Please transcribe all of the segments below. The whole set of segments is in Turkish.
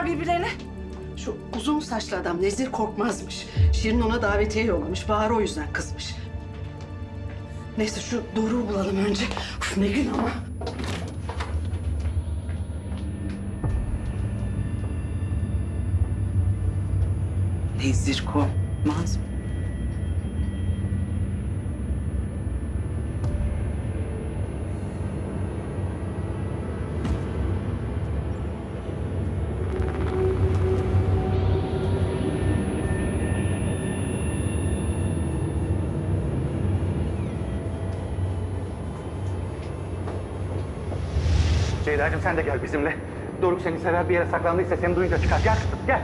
bunlar birbirlerine? Şu uzun saçlı adam Nezir Korkmaz'mış. Şirin ona davetiye yollamış. Bahar o yüzden kızmış. Neyse şu Doruk'u bulalım önce. Uf, ne gün ama. Nezir Korkmaz mı? Ceyda'cığım sen de gel bizimle. Doruk seni sever bir yere saklandıysa seni duyunca çıkar. Gel gel.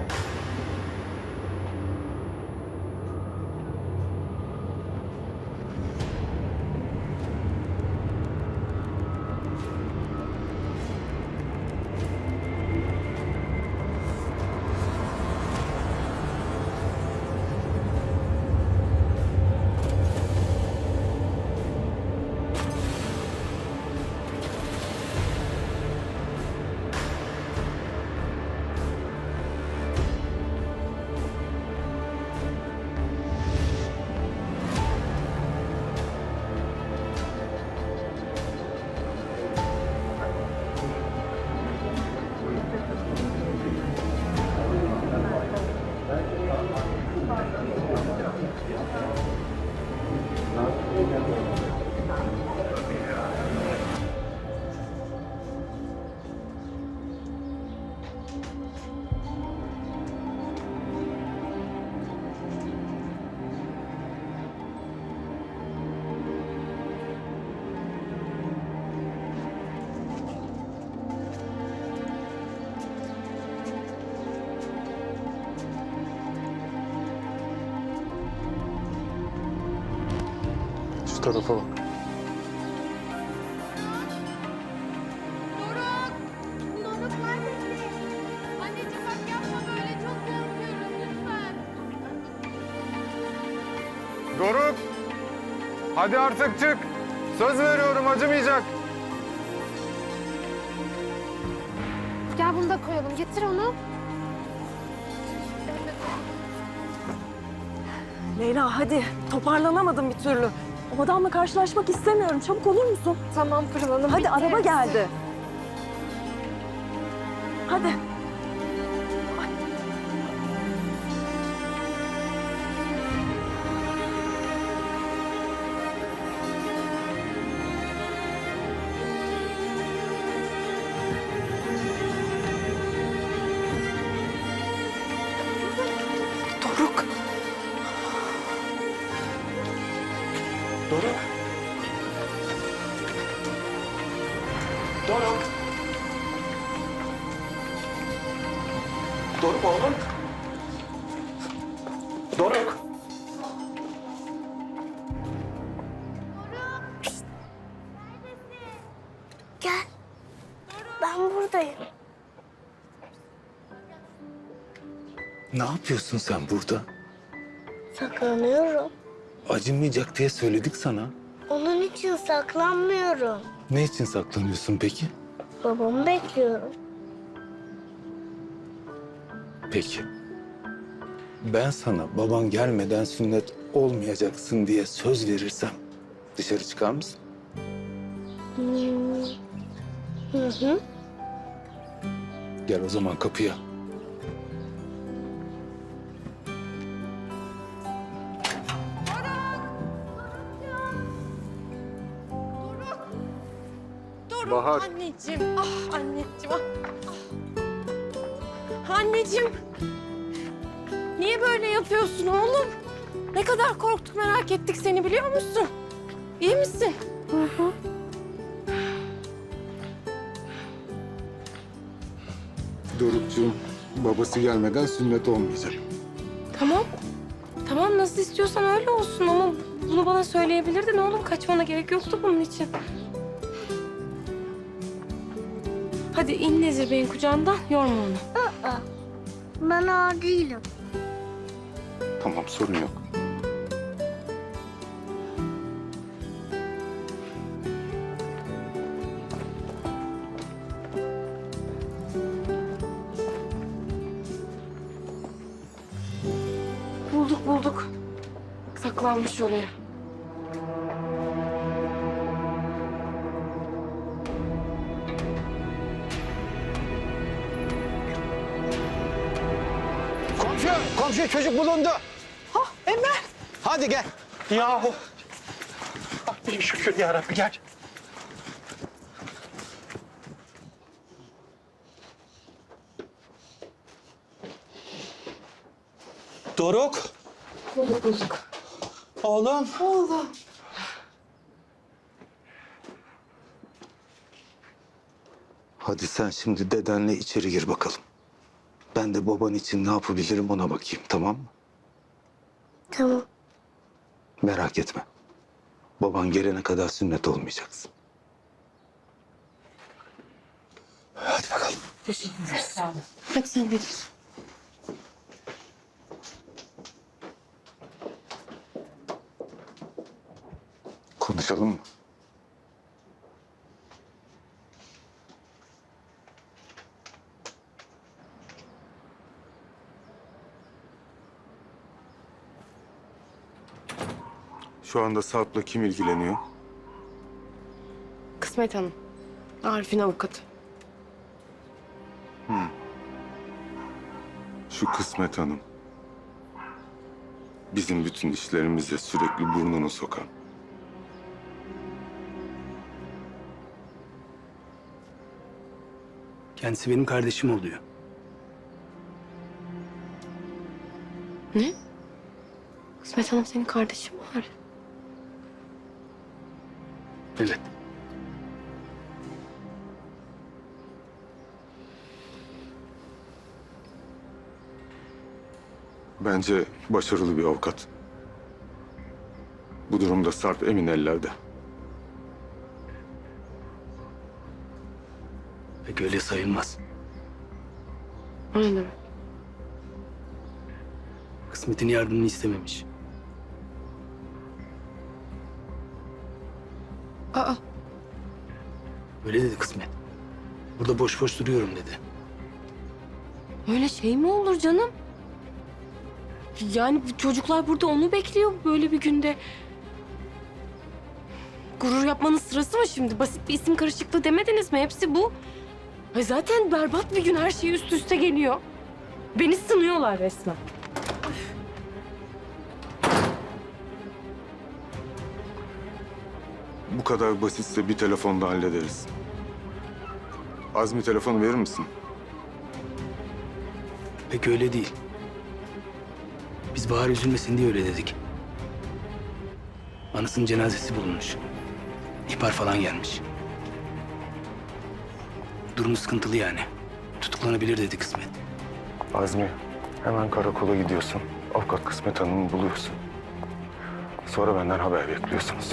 Tarafa bak. Doruk! Doruk neredesin? Anneciğim bak yapma böyle çok korkuyorum lütfen. Doruk! Hadi artık çık. Söz veriyorum acımayacak. Gel bunu da koyalım. Getir onu. Leyla hadi. Toparlanamadım bir türlü. O adamla karşılaşmak istemiyorum. Çabuk olur musun? Tamam Pırıl Hanım. Hadi bitti araba geldi. Hadi. Doruk. Doruk. Doruk oğlum. Doruk. Gel. Ben buradayım. Ne yapıyorsun sen burada? Saklanıyorum. Acımayacak diye söyledik sana. Onun için saklanmıyorum. Ne için saklanıyorsun peki? Babamı bekliyorum. Peki. Ben sana baban gelmeden sünnet olmayacaksın diye söz verirsem dışarı çıkar mısın? Hmm. Hı hı. Gel o zaman kapıya. Doruk Bahar. anneciğim. Ah anneciğim. Ah. ah. Anneciğim. Niye böyle yapıyorsun oğlum? Ne kadar korktuk merak ettik seni biliyor musun? İyi misin? Dorukcuğum babası gelmeden sünnet olmayacak. Tamam. Tamam nasıl istiyorsan öyle olsun ama bunu bana söyleyebilirdin oğlum. Kaçmana gerek yoktu bunun için. Hadi in Nezir Bey'in kucağından yorma onu. Aa, ben ağa değilim. Tamam sorun yok. Bulduk bulduk. Saklanmış oraya. Komşu, çocuk bulundu. Ah, Emre. Hadi gel. Yahu. Bak bin şükür ya Rabbi gel. Doruk. Bulduk bulduk. Oğlum. Oğlum. Hadi sen şimdi dedenle içeri gir bakalım. Ben de baban için ne yapabilirim ona bakayım tamam mı? Tamam. Merak etme. Baban gelene kadar sünnet olmayacaksın. Hadi bakalım. Hadi sen de. Konuşalım mı? Şu anda Sarp'la kim ilgileniyor? Kısmet Hanım. Arif'in avukatı. Şu Kısmet Hanım. Bizim bütün işlerimize sürekli burnunu sokan. Kendisi benim kardeşim oluyor. Ne? Kısmet Hanım senin kardeşin mi var? Evet. Bence başarılı bir avukat. Bu durumda Sarp emin ellerde. Pek öyle sayılmaz. Aynen. Kısmet'in yardımını istememiş. Aa, Öyle dedi Kısmet. Burada boş boş duruyorum dedi. öyle şey mi olur canım? Yani çocuklar burada onu bekliyor böyle bir günde. Gurur yapmanın sırası mı şimdi? Basit bir isim karışıklığı demediniz mi? Hepsi bu. Ay zaten berbat bir gün her şey üst üste geliyor. Beni sınıyorlar resmen. Bu kadar basitse bir telefonda hallederiz. Azmi telefonu verir misin? Pek öyle değil. Biz Bahar üzülmesin diye öyle dedik. Anasının cenazesi bulunmuş. İhbar falan gelmiş. Durumu sıkıntılı yani. Tutuklanabilir dedi Kısmet. Azmi, hemen karakola gidiyorsun. Avukat Kısmet Hanım'ı buluyorsun. Sonra benden haber bekliyorsunuz.